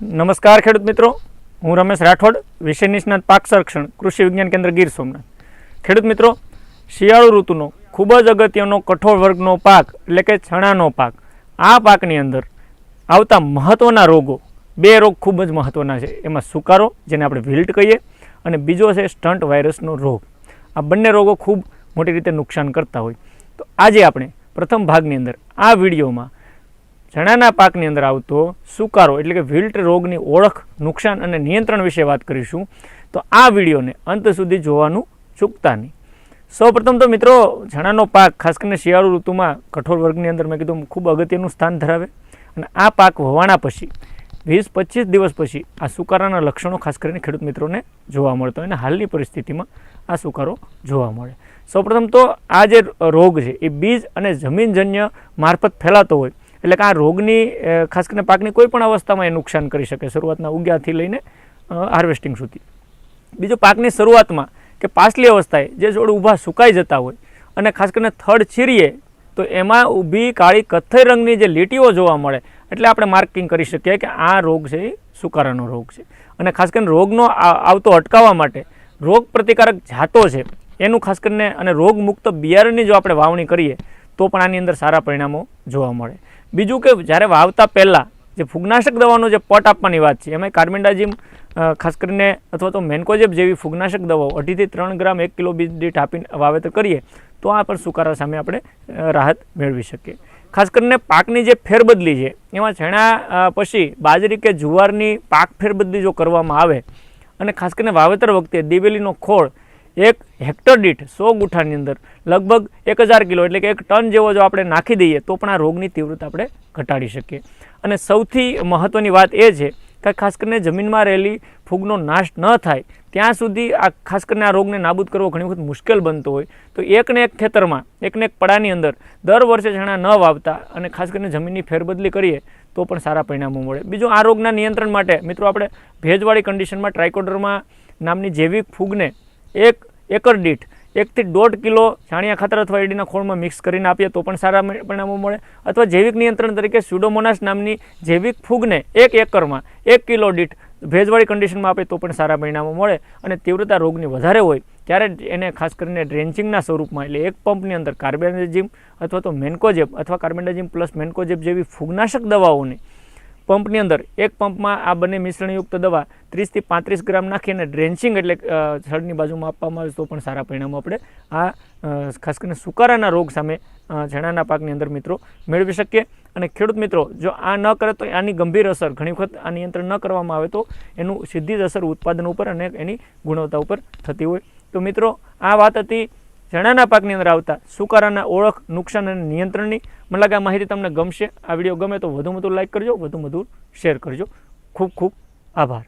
નમસ્કાર ખેડૂત મિત્રો. હું રમેશ રાઠોડ, વિષય નિષ્ણાત પાક સંરક્ષણ કૃષિ વિજ્ઞાન કેન્દ્ર ગીર સોમનાથ. ખેડૂત મિત્રો, શિયાળુ ઋતુનો, ખૂબ જ અગત્યનો, કઠોળ વર્ગનો પાક, એટલે કે ચણાનો પાક, આ પાકની અંદર આવતા મહત્ત્વના રોગો, બે રોગ ખૂબ જ મહત્ત્વના છે. એમાં સુકારો, જેને આપણે વિલ્ટ કહીએ, અને બીજો છે સ્ટન્ટ વાયરસનો રોગ. આ બંને રોગો ખૂબ મોટી રીતે નુકસાન કરતા હોય. તો આજે આપણે પ્રથમ ભાગની અંદર આ વિડીયોમાં ચણાના પાકની અંદર આવતો સુકારો એટલે કે વિલ્ટ રોગની ઓળખ, નુકસાન અને નિયંત્રણ વિશે વાત કરીશું, તો આ વિડીયોને અંત સુધી જોવાનું ચૂકતા નહીં. સૌપ્રથમ તો મિત્રો ચણાનો પાક, ખાસ કરીને શિયાળુ ઋતુમાં કઠોળ વર્ગની અંદર મેં કીધું ખૂબ અગત્યનું સ્થાન ધરાવે અને આ પાક વવાણા પછી, વીસ પચીસ દિવસ પછી આ સુકારાના લક્ષણો, ખાસ કરીને ખેડૂત મિત્રોને જોવા મળતો હોય અને હાલની પરિસ્થિતિમાં આ સુકારો જોવા મળે. સૌપ્રથમ તો આ જે રોગ છે, એ બીજ અને જમીનજન્ય મારફત ફેલાતો હોય એટલે કે આ રોગની ખાસ કરીને પાકની કોઈ પણ અવસ્થામાં એ નુકસાન કરી શકે, શરૂઆતના ઉગ્યાથી લઈને હાર્વેસ્ટિંગ સુધી. બીજું પાકની શરૂઆતમાં કે પાછલી અવસ્થાએ જે છોડ ઊભા સુકાઈ જતા હોય અને ખાસ કરીને થડ ચીરીએ તો એમાં ઊભી કાળી કથ્થઈ રંગની જે લીટીઓ જોવા મળે, એટલે આપણે માર્કિંગ કરી શકીએ કે આ રોગ છે, એ સુકારાનો રોગ છે. અને ખાસ કરીને રોગનો આવતો અટકાવવા માટે રોગ પ્રતિકારક જાતો છે, એનું ખાસ કરીને, અને રોગમુક્ત બિયારણની જો આપણે વાવણી કરીએ તો પણ આની અંદર સારા પરિણામો જોવા મળે. બીજું કે જ્યારે વાવતા પહેલાં જે ફૂગનાશક દવાનો જે પટ આપવાની વાત છે એમાં કાર્બેન્ડાજીમ ખાસ કરીને અથવા તો મેન્કોજેબ જેવી ફૂગનાશક દવાઓ અઢીથી ત્રણ ગ્રામ એક કિલો બીજ દીઠ આપીને વાવેતર કરીએ, તો આ પણ સુકારા સામે આપણે રાહત મેળવી શકીએ. ખાસ કરીને પાકની જે ફેરબદલી છે, એમાં ચણા પછી બાજરી કે જુવારની પાક ફેરબદલી જો કરવામાં આવે અને ખાસ કરીને વાવેતર વખતે દિવેલીનો ખોળ એક હેક્ટર દીઠ સો ગુઠાની અંદર, લગભગ એક હજાર કિલો, એટલે કે એક ટન જેવો જો આપણે નાખી દઈએ, તો પણ આ રોગની તીવ્રતા આપણે ઘટાડી શકીએ. અને સૌથી મહત્ત્વની વાત એ છે કે ખાસ કરીને જમીનમાં રહેલી ફૂગનો નાશ ન થાય, ત્યાં સુધી આ ખાસ કરીને આ રોગને નાબૂદ કરવો ઘણી વખત મુશ્કેલ બનતો હોય. તો એકને એક ખેતરમાં, એકને એક પડાની અંદર દર વર્ષે ચણા ન વાવતા અને ખાસ કરીને જમીનની ફેરબદલી કરીએ, તો પણ સારા પરિણામો મળે. બીજું, આ રોગના નિયંત્રણ માટે મિત્રો આપણે ભેજવાળી કન્ડિશનમાં ટ્રાયકોડરમાં નામની જૈવિક ફૂગને એક એકર દીઠ. એકથી દોઢ કિલો છાણિયા ખાતર અથવા એડીના ખોળમાં મિક્સ કરીને આપીએ તો પણ સારા પરિણામો મળે. અથવા જૈવિક નિયંત્રણ તરીકે સ્યુડોમોનાસ નામની જૈવિક ફૂગને એક એકરમાં એક કિલો દીઠ ભેજવાળી કન્ડિશનમાં આપે તો પણ સારા પરિણામો મળે. અને તીવ્રતા રોગની વધારે હોય ત્યારે એને ખાસ કરીને ડ્રેન્ચિંગના સ્વરૂપમાં, એટલે એક પંપની અંદર કાર્બેન્ડાજીમ અથવા તો મેન્કોજેબ અથવા કાર્બેન્ડાજીમ પ્લસ મેન્કોજેબ જેવી ફૂગનાશક દવાઓને પંપની અંદર. એક પંપમાં આ બંને મિશ્રણયુક્ત દવા ત્રીસથી પાંત્રીસ ગ્રામ નાખીને ડ્રેન્ચિંગ એટલે છડની બાજુમાં આપવામાં આવે તો પણ સારા પરિણામો આપણે આ ખાસ કરીને સુકારાના રોગ સામે ચણાના પાકની અંદર મિત્રો મેળવી શકીએ. અને ખેડૂત મિત્રો, જો આ ન કરે તો આની ગંભીર અસર, ઘણી વખત આ નિયંત્રણ ન કરવામાં આવે તો એનું સીધી જ અસર ઉત્પાદન ઉપર અને એની ગુણવત્તા ઉપર થતી હોય. તો મિત્રો, આ વાત હતી ચણાના પાકની અંદર આવતા સુકારાના ઓળખ, નુકસાન અને નિયંત્રણની મને લાગે આ માહિતી તમને ગમશે. આ વીડિયો ગમે તો વધુ વધુ લાઇક કરજો વધુ વધુ શેર કરજો. ખૂબ ખૂબ આભાર.